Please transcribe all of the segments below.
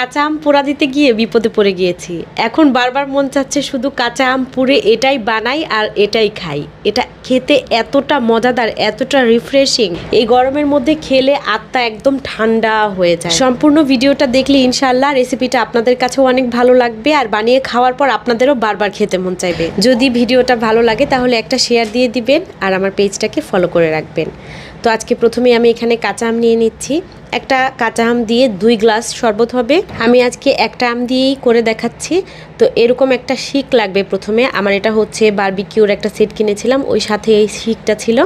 কাঁচা আম পোড়া দিতে গিয়ে বিপদে পড়ে গিয়েছি। এখন বারবার মন চাচ্ছে শুধু কাঁচা আম পুড়ে এটাই বানাই আর এটাই খাই। এটা খেতে এতটা মজাদার, এতটা রিফ্রেশিং এই গরমের মধ্যে খেলে আত্মা একদম ঠান্ডা হয়ে যায়। সম্পূর্ণ ভিডিওটা দেখলে ইনশাল্লাহ রেসিপিটা আপনাদের কাছেও অনেক ভালো লাগবে আর বানিয়ে খাওয়ার পর আপনাদেরও বারবার খেতে মন চাইবে। যদি ভিডিওটা ভালো লাগে তাহলে একটা শেয়ার দিয়ে দিবেন আর আমার পেজটাকে ফলো করে রাখবেন। তো আজকে প্রথমে আমি এখানে কাঁচা আম নিয়ে নিচ্ছি। একটা কাঁচা আম দিয়ে দুই গ্লাস শরবত হবে। আমি আজকে একটা আম দিয়েই করে দেখাচ্ছি। তো এরকম একটা শিক লাগবে প্রথমে। আমার এটা হচ্ছে বারবিকিউর একটা সেট কিনেছিলাম। ওই সাথে এই শিকটা ছিল।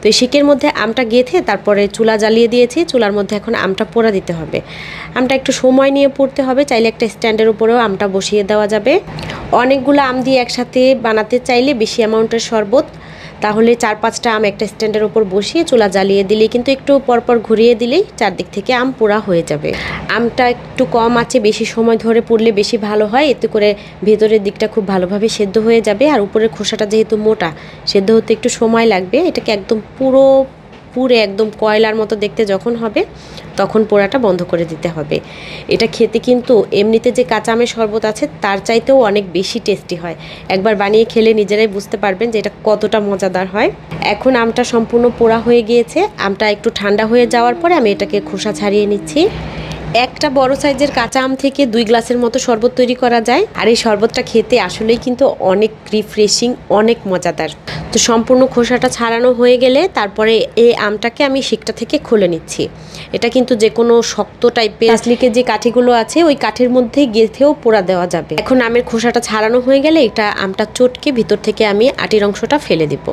তো এই শিকের মধ্যে আমটা গেঁথে তারপরে চুলা জ্বালিয়ে দিয়েছি। চুলার মধ্যে এখন আমটা পোড়া দিতে হবে। আমটা একটু সময় নিয়ে পড়তে হবে। চাইলে একটা স্ট্যান্ডের উপরেও আমটা বসিয়ে দেওয়া যাবে। অনেকগুলো আম দিয়ে একসাথে বানাতে চাইলে বেশি অ্যামাউন্টের শরবত তাহলে চার পাঁচটা আম একটা স্ট্যান্ডের উপর বসিয়ে চুলা জ্বালিয়ে দিলে কিন্তু একটু পরপর ঘুরিয়ে দিলেই চারদিক থেকে আম পোড়া হয়ে যাবে। আমটা একটু কম আছে, বেশি সময় ধরে পুড়লে বেশি ভালো হয়, এতে করে ভেতরের দিকটা খুব ভালোভাবে সেদ্ধ হয়ে যাবে। আর উপরের খোসাটা যেহেতু মোটা, সেদ্ধ হতে একটু সময় লাগবে। এটাকে একদম পুরো পুরে একদম কয়লার মতো দেখতে যখন হবে, তখন পোড়াটা বন্ধ করে দিতে হবে। এটা খেতে কিন্তু এমনিতে যে কাঁচা আমের শরবত আছে, তার চাইতেও অনেক বেশি টেস্টি হয়। একবার বানিয়ে খেলে নিজেরাই বুঝতে পারবেন যে এটা কতটা মজাদার হয়। এখন আমটা সম্পূর্ণ পোড়া হয়ে গিয়েছে। আমটা একটু ঠান্ডা হয়ে যাওয়ার পরে আমি এটাকে খোসা ছাড়িয়ে নিচ্ছি। একটা বড় সাইজের কাঁচা আম থেকে দুই গ্লাসের মতো শরবত তৈরি করা যায়। আর এই শরবতটা খেতে আসলেই কিন্তু অনেক রিফ্রেশিং অনেক মজাদার। তো সম্পূর্ণ খোসাটা ছাড়ানো হয়ে গেলে তারপরে এই আমটাকে আমি শিকটা থেকে খুলে নিচ্ছি। এটা কিন্তু যে কোনো শক্ত টাইপের আসলিকের যে কাঠিগুলো আছে, ওই কাঠের মধ্যে গেঁথেও পোড়া দেওয়া যাবে। এখন আমের খোসাটা ছাড়ানো হয়ে গেলে এটা আমটা চটকে ভিতর থেকে আমি আটির অংশটা ফেলে দিব।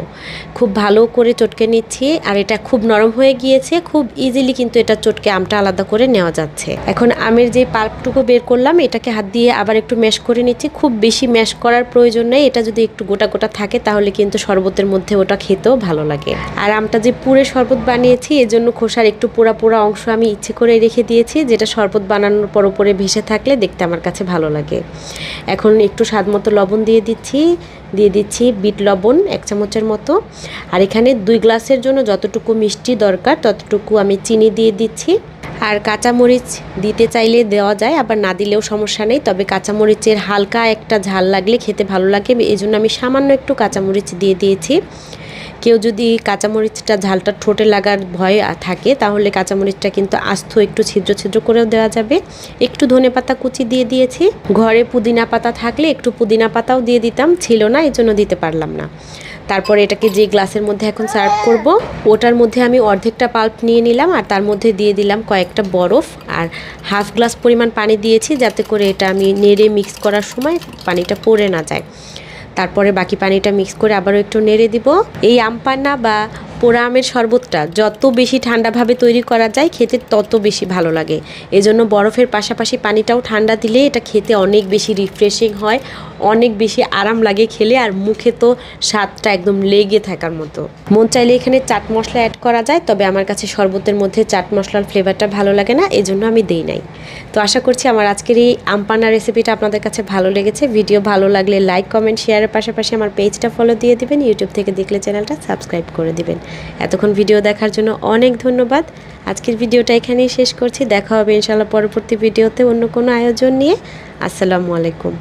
খুব ভালো করে চটকে নিচ্ছি আর এটা খুব নরম হয়ে গিয়েছে, খুব ইজিলি কিন্তু এটা চটকে আমটা আলাদা করে নেওয়া যাচ্ছে। এখন আমের যে পাল্পটুকু বের করলাম, এটাকে হাত দিয়ে আবার একটু ম্যাশ করে নিচ্ছি। খুব বেশি ম্যাশ করার প্রয়োজন নেই, এটা যদি একটু গোটা গোটা থাকে তাহলে কিন্তু শরবতের মধ্যে ওটা খেতেও ভালো লাগে। আর আমটা যে পুরে শরবত বানিয়েছি, এজন্য খোসার একটু পোড়া পোড়া অংশ আমি ইচ্ছে করে রেখে দিয়েছি, যেটা শরবত বানানোর পর ওপরে ভেসে থাকলে দেখতে আমার কাছে ভালো লাগে। এখন একটু স্বাদ মতো লবণ দিয়ে দিচ্ছি দিয়ে দিচ্ছি বিট লবণ এক চামচের মতো। আর এখানে দুই গ্লাসের জন্য যতটুকু মিষ্টি দরকার, ততটুকু আমি চিনি দিয়ে দিচ্ছি। আর কাঁচামরিচ দিতে চাইলে দেওয়া যায়, আবার না দিলেও সমস্যা নেই। তবে কাঁচামরিচের হালকা একটা ঝাল লাগলে খেতে ভালো লাগে। এই জন্য আমি সামান্য একটু কাঁচামরিচ দিয়ে দিয়েছি। কেউ যদি কাঁচামরিচটা ঝালটা ঠোঁটে লাগার ভয় থাকে, তাহলে কাঁচামরিচটা কিন্তু আস্ত একটু ছিদ্র ছিদ্র করেও দেওয়া যাবে। একটু ধনে পাতা কুচি দিয়ে দিয়েছি। ঘরে পুদিনা পাতা থাকলে একটু পুদিনা পাতাও দিয়ে দিতাম, ছিল না এই জন্য দিতে পারলাম না। তারপরে এটাকে যে গ্লাসের মধ্যে এখন সার্ভ করব, ওটার মধ্যে আমি অর্ধেকটা পাল্প নিয়ে নিলাম আর তার মধ্যে দিয়ে দিলাম কয়েকটা বরফ আর হাফ গ্লাস পরিমাণ পানি দিয়েছি যাতে করে এটা আমি নেড়ে মিক্স করার সময় পানিটা পড়ে না যায়। তারপরে বাকি পানিটা মিক্স করে আবারও একটু নেড়ে দিব। এই আমপান্না বা পোড়া আমের শরবতটা যত বেশি ঠান্ডাভাবে তৈরি করা যায় খেতে তত বেশি ভালো লাগে। এজন্য বরফের পাশাপাশি পানিটাও ঠান্ডা দিলে এটা খেতে অনেক বেশি রিফ্রেশিং হয়, অনেক বেশি আরাম লাগে খেলে আর মুখে তো স্বাদটা একদম লেগে থাকার মতো। মন চাইলে এখানে চাট মশলা অ্যাড করা যায়, তবে আমার কাছে শরবতের মধ্যে চাট মশলার ফ্লেভারটা ভালো লাগে না, এজন্য আমি দেই নাই। তো আশা করছি আমার আজকের এই আমপানা রেসিপিটা আপনাদের কাছে ভালো লেগেছে। ভিডিও ভালো লাগলে লাইক কমেন্ট শেয়ারের পাশাপাশি আমার পেজটা ফলো দিয়ে দিবেন। ইউটিউব থেকে দেখলে চ্যানেলটা সাবস্ক্রাইব করে দিবেন। এতক্ষণ ভিডিও দেখার জন্য অনেক ধন্যবাদ। আজকের ভিডিওটা এখানেই শেষ করছি। দেখা হবে ইনশাআল্লাহ পরবর্তী ভিডিওতে অন্য কোনো আয়োজন নিয়ে। আসসালামু আলাইকুম।